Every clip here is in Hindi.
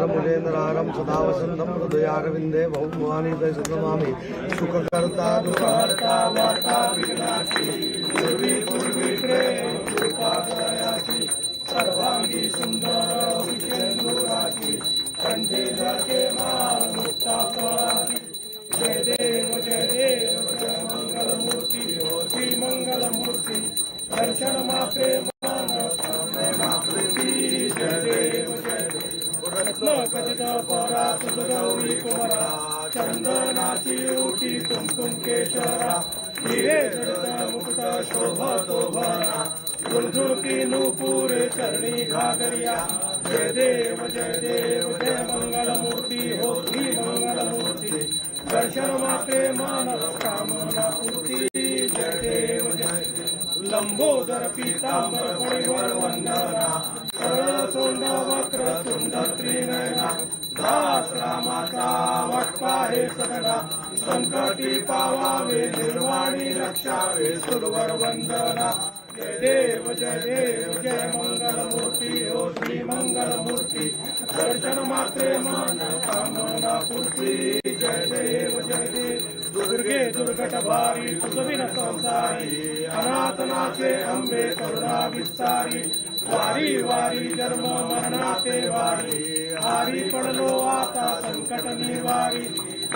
मुलेन्द्रारं सदा वसन्तं सुखकर्ता सर्वांगी सुंदर विषेंदुराची कंठे झळके मान मुक्ता जय देव जय देव, जय मंगलमूर्ती। होती मंगलमूर्ती। दर्शन मात्रे देव रत्न खचित परात गौरी कुमरा चंदनाची उठी कुमकुम केशरा हिरे जडत मुकुट शोभतो भरा झुळझुळकी नुपुरे चरणी घागरिया जय देव जय देव जय मंगलमूर्ती होती मंगलमूर्ती दर्शन मात्रे मानव कामना पूर्ती जय देव जय देव लंबोदर पीतांबर परिवर वंदना सरळ तोंड वक्र तुंड त्रिनयना दास रामाचा वाटपा हे सगळा संकटी पावावे निर्वाणी रक्षावे सुरवर वंदना जय देव जय देव जय मंगलमूर्ती हो श्री मंगलमूर्ती दर्शन मात्रे मन कामना पूर्ती जय देव जय देव दुर्गे दुर्गट भारी तुझविन संसारी अनाथनाचे अंबे करुणा विस्तारी वारी वारी, जन्म मरणाचे वारी। हारी पडलो आता संकट निवारी।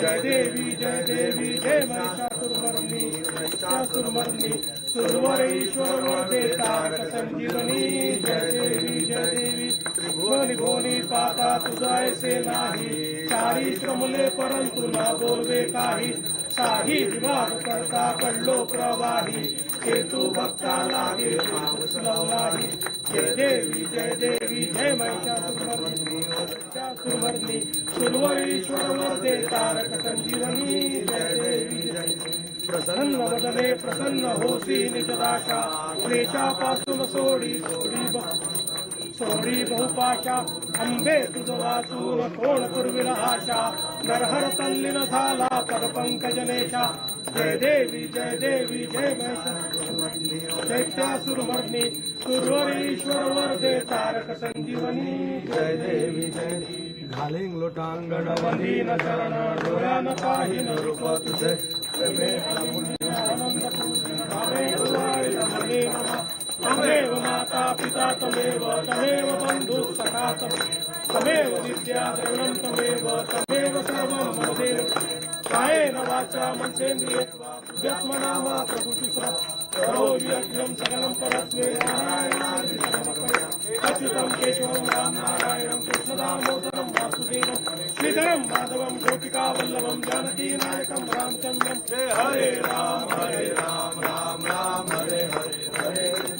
जय देवी जय देवी, जय महिषासुरमर्नी महिषासुरमर्नी सुरवर ईश्वर वरदे तारक संजीवनी। जय देवी जय देवी। त्रिभुवनी भुवनी पाता तुझा ऐसे नाही। चारी श्रमले परंतु न बोलवे काही। साही विभाग करता पडलो प्रवाही। हेतू भक्ता लागे नाही जय देवी जय देवी, जय महिषासुरमर्नी महिषासुरमर्नी सुरवर ईश्वर तारक संजीवनी। जय देवी, जय. प्रसन्न वदने, प्रसन्न होसी निजदाशा क्लेशापासून सोडी सोडी सोडी बहुपाशा अंबे तुझ वाचून कोण पूर्विल आशा। नरहर तल्लीन झाला पद पंकजनेशा जय देवी जय देवी जय चैत्यासुरमर्नी सुरवरीश्वर वरदे तारक संजीवनी। जय देवी जय देवी। घालिंग लोटांगण वंदीन चरण डोळ्यान पाहिन रूप तुझे। तमेव माता पिता तमेव तमेव बंधु सखा तमेव। विद्या द्रवणं तमेव तमेव सर्वं मम देव कायेन वाचा मनसेन्द्रिय यत्मना वा प्रभुतिस्र करोत्यज्ञं सकलं परस्मै नारायणाय अच्युतं केशवं राम नारायणं कृष्णदामोदरं वासुदेवं, श्रीधरं माधवं गोपिकावल्लभं जानकीनायकं रामचन्द्रं। हरे राम हरे राम राम राम, हरे हरे हरे।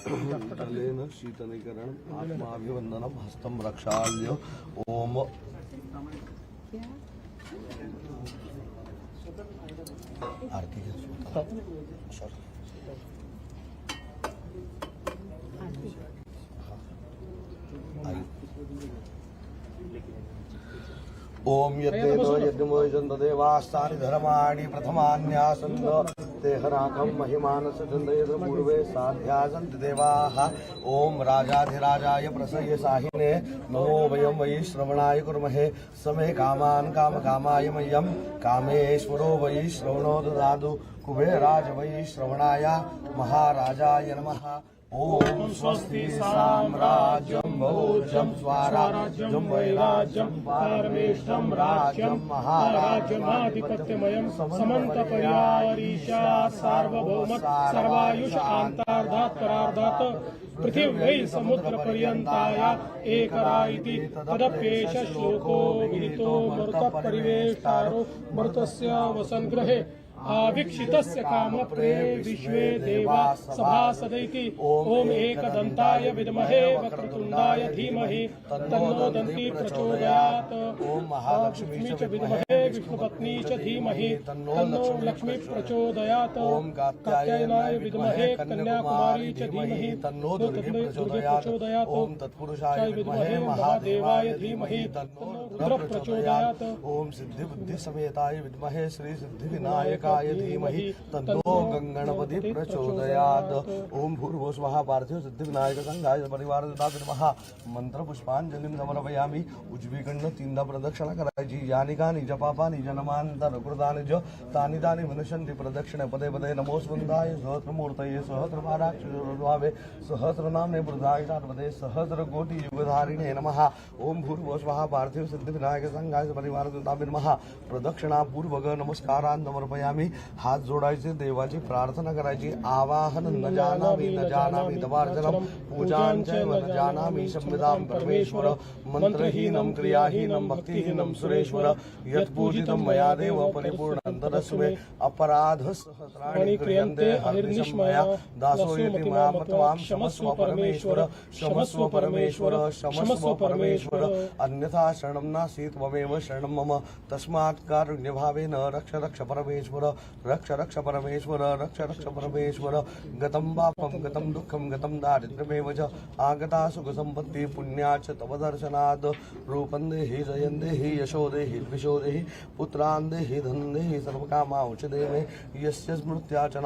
जलेन शीतलीकरण आत्माभिवंदनम हस्तम रक्षाल्य ओम आरती घे ओम यद्देव यज्ञमोजन्त देवास्तानि धर्माणि प्रथमान्यासन्त देहनाकं महिमानस चन्दयत पूर्वे साध्यासन्ति देवाः। ॐ राजाधिराजाय प्रसह्य साहिने नमो वयं वै श्रवणाय कुर्महे। समे कामान् कामकामाय मह्यं। कामेश्वरो वै श्रवणो ददातु कुबेराज वै श्रवणाय। महाराजाय नमः। ॐ स्वस्ति साम्राज्यं बहुज्यं स्वराज्यं वैराज्यं पारमेष्ठं राज्यं महाराज्यमाधिपत्यमयं समन्तपर्यारीशा सार्वभौमत्, सर्वायुष आन्तार्धात्, परार्धात्, पृथिव्यै समुद्रपर्यन्ताया एकरा इति तदप्येष श्लोको विदितो मरुतपरिवेष्टारो, मरुतस्य वसन्गृहे आवीक्षितस्य कामप्रे विश्वे देवा सभासदैति ॐ एकदन्ताय विद्महे वक्रतुण्डाय धीमहि। तन्नो दन्ती प्रचोदयात्। ॐ महालक्ष्मी च विद्महे। विष्णुपत्नी च धीमहि तन्नो लक्ष्मी प्रचोदयात् कात्यायनाय विद्महे कन्याकुमारी च धीमहि तन्नो दुर्गे प्रचोदयात् ॐ तत्पुरुषाय विद्महे महादेवाय धीमहि तन्नो रुद्र प्रचोदयात् ॐ सिद्धि बुद्धि समेताय विद्महे श्री सिद्धि विनायकाय धीमहि तन्नो गङ्गणपति प्रचोदयात् ॐ भूर्भुव पार्थिव सिद्धि विनायक संघाय परिवार विद्मः मंत्र पुष्पांजलीं समर्पयामी। उजवीकडनं तीनदा प्रदक्षिणा करायची जपापानी जनमांतर कृतानि ज तानि तानि प्रदक्षिणे पदे पदे नमोस्वन्दाय सहस्रमूर्तये सहस्रपादाक्षे सहस्रनाम्ने बुधाय सार्वदे सहस्र कोटि युगधारिणे नमः। ओम भूर्भुव स्वः पार्थिव संघाय परिवार नमः। प्रदक्षिणा पूर्वक नमस्कारान् समर्पयामी हात जोडायचे, देवाची, प्रार्थना करायची, आवाहन न जानामि न जानामि दवार्चनम पूजांच न जानामि संविदां परमेश्वर। मंत्रहीनं, क्रियाहीनं, भक्तिहीनं सुरेश्वर। यत्पूजितं मया देव परिपूर्णन्तरस्मे अपराध सहस्राणि मम। तस्मात् कारुण्यभावेन रक्ष रक्ष परमेश्वर, रक्ष रक्ष परमेश्वर, रक्ष रक्ष परमेश्वर। गतं पापं, गतं दुःखं, गतं दारिद्र्यमेव च। आगता सुखसम्पत्तिः पुण्या च तव दर्शनात्। रूपं देहि, जयं देहि, यशो देहि द्विषो देहि। पुत्रान् देहि सर्व देहि औषधे देमे यस्य स्मृत्या च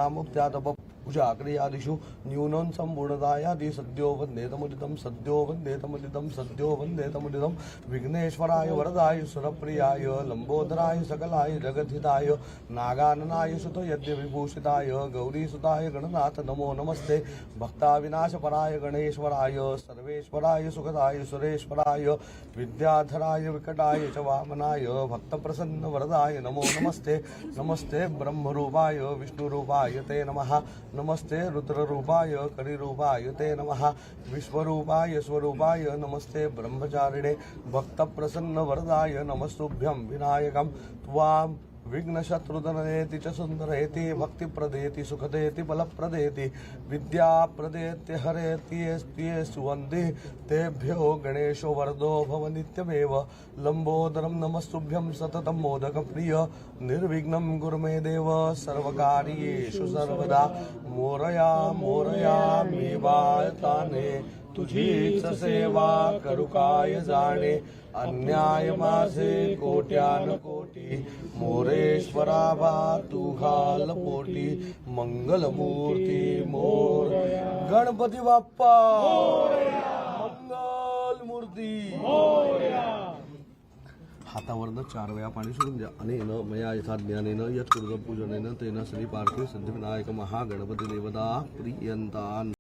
तप। पूजा क्रियादिषु न्यूनं सम्पूर्णतायादि सद्यो वन्देतमुदितं सद्यो वन्देतमुदितं सद्यो वन्देतमुदितं। विघ्नेश्वराय, वरदाय, सुरप्रियाय, लम्बोदराय, सकलाय जगद्धिताय नागाननाय सुत यज्ञविभूषिताय गौरीसुताय, गणनाथ, नमो नमस्ते। भक्ताविनाशपराय, गणेश्वराय, सर्वेश्वराय, सुखदाय, सुरेश्वराय, विद्याधराय, विकटाय, च वामनाय, भक्तप्रसन्नवरदाय, नमो नमस्ते। नमस्ते ब्रह्मरूपाय, विष्णुरूपाय, ते नमः। नमस्ते रुद्ररूपाय करिरूपाय ते नमः। विश्वरूपाय स्वरूपाय नमस्ते ब्रह्मचारिणे। भक्तप्रसन्नवरदाय नमस्तुभ्यं विनायकं। त्वां विघ्नशत्रुधनेति च सुन्दरेति, भक्तिप्रदेति, सुखदेति, बलप्रदेति, विद्याप्रदेत्य हरेत्येस्त्ये सुवन्ति तेभ्यो गणेशो वरदो भव नित्यमेव लम्बोदरं नमस्तुभ्यं सततं मोदकप्रिय, निर्विघ्नं गुरु मे देव, सर्वकार्येषु सर्वदा। मोरया मोरया मे वायताने तुझीच सेवा करू काय जाणे? अन्याय माझे कोट्यान कोटी. मोरेश्वरा बा तू घाल पोटी. मंगलमूर्ती मोर गणपती बाप्पा. मंगल मूर्ती हातावरनं चार वेळा पाणी सोडून द्या. अनेन मया यथा ज्ञानेन यत् पूजनेन तेन श्री पार्थिव सिद्धिविनायक महागणपती देवता प्रियंतान.